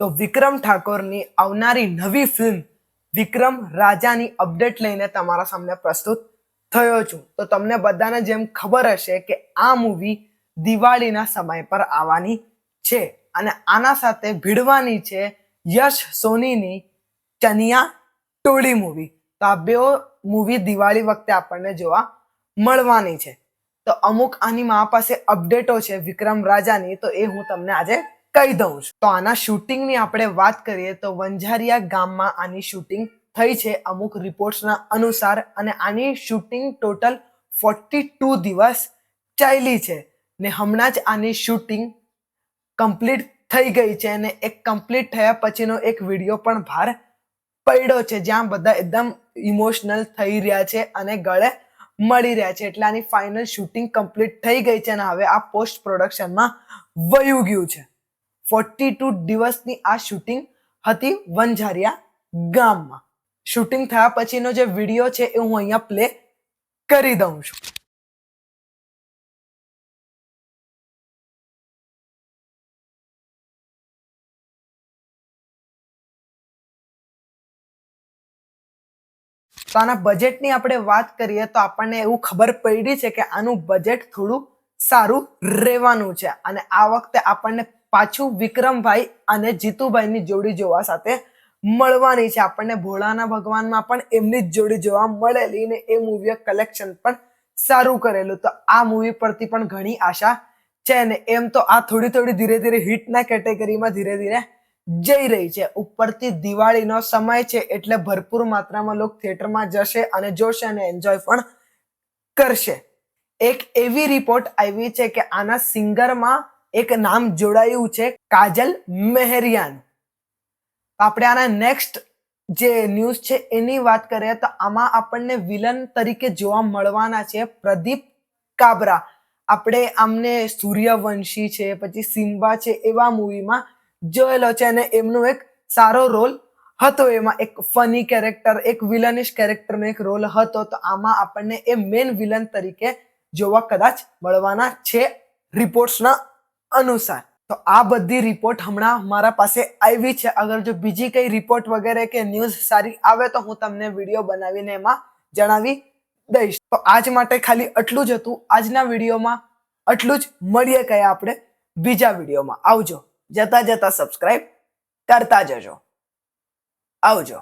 તો વિક્રમ ઠાકોરની આવનારી નવી ફિલ્મ વિક્રમ રાજાની અપડેટ લઈને તમારા સામે પ્રસ્તુત થયો છું. તો તમને બધાને જેમ ખબર હશે કે આ મૂવી દિવાળીના સમય પર આવવાની છે અને આના સાથે ભીડવાની છે યશ સોનીની ચનિયા ટોળી મૂવી તો આ બે મૂવી દિવાળી વખતે આપણને જોવા મળવાની છે. તો અમુક આની મા પાસે અપડેટો છે વિક્રમ રાજાની. તો એ હું તમને આજે કહી દઉં છું. તો આના શૂટિંગની આપણે વાત કરીએ તો વંજારિયા ગામમાં આની શૂટિંગ થઈ છે અમુક રિપોર્ટ્સના અનુસાર અને આની શૂટિંગ ટોટલ ફોર્ટી ટુ દિવસ ચાલી છે. ને હમણાં જ આની શૂટિંગ કમ્પ્લીટ થઈ ગઈ છે અને એક કમ્પ્લીટ થયા પછીનો એક વીડિયો પણ બહાર પડ્યો છે. જ્યાં બધા એકદમ ઇમોશનલ થઈ રહ્યા છે અને ગળે મળી રહ્યા છે. એટલે આની ફાઇનલ શૂટિંગ કમ્પ્લીટ થઈ ગઈ છે અને હવે આ પોસ્ટ પ્રોડક્શનમાં વયું ગયું છે. ફોર્ટી ટુ દિવસની આ શૂટિંગ હતી વંજારિયા ગામમાં. શૂટિંગ થયા પછીનો જે વીડિયો છે એ હું અહીંયા પ્લે કરી દઉં છું. તો આના બજેટની આપણે વાત કરીએ તો આપણને એવું ખબર પડી છે કે આનું બજેટ થોડું સારું રહેવાનું છે અને આ વખતે આપણને પાછું વિક્રમભાઈ અને જીતુભાઈની જોડી જોવા સાથે મળવાની છે. આપણને ભોળાના ભગવાનમાં પણ એમની જ જોડી જોવા મળેલી ને એ મૂવીએ કલેક્શન પણ સારું કરેલું. તો આ મૂવી પરથી પણ ઘણી આશા છે ને એમ તો આ થોડી થોડી ધીરે ધીરે હિટના કેટેગરીમાં ધીરે ધીરે જઈ રહી છે. ઉપરથી દિવાળીનો સમય છે એટલે ભરપૂર માત્રામાં લોકો થિયેટરમાં જશે અને જોશે અને એન્જોય પણ કરશે. એક એવી રિપોર્ટ આવી છે કે આના સિંગરમાં એક નામ જોડાયું છે, કાજલ મેહરિયાન. આપણે આના નેક્સ્ટ જે ન્યૂઝ છે એની વાત કરીએ તો આમાં આપણને વિલન તરીકે જોવા મળવાના છે પ્રદીપ કાબરા. આપણે આમને સૂર્યવંશી છે, પછી સિમ્બા છે એવા મૂવીમાં જોયેલો છે અને એમનો એક સારો રોલ હતો. એમાં એક ફની કેરેક્ટર એક વિલનિશ કેરેક્ટરનો એક રોલ હતો. તો આમાં આપણને એ મેન વિલન તરીકે જોવા કદાચ મળવાના છે રિપોર્ટ્સના અનુસાર. તો આ બધી રિપોર્ટ હમણાં મારા પાસે આવી છે. અગર જો બીજી કઈ રિપોર્ટ વગેરે કે ન્યૂઝ સારી આવે તો હું તમને વીડિયો બનાવીને એમાં જણાવી દઈશ. તો આજ માટે ખાલી આટલું જ હતું. આજના વિડીયોમાં આટલું જ. મળીએ કયા આપણે બીજા વિડીયોમાં. આવજો. જતા જતા સબસ્ક્રાઈબ કરતા જજો. આવજો.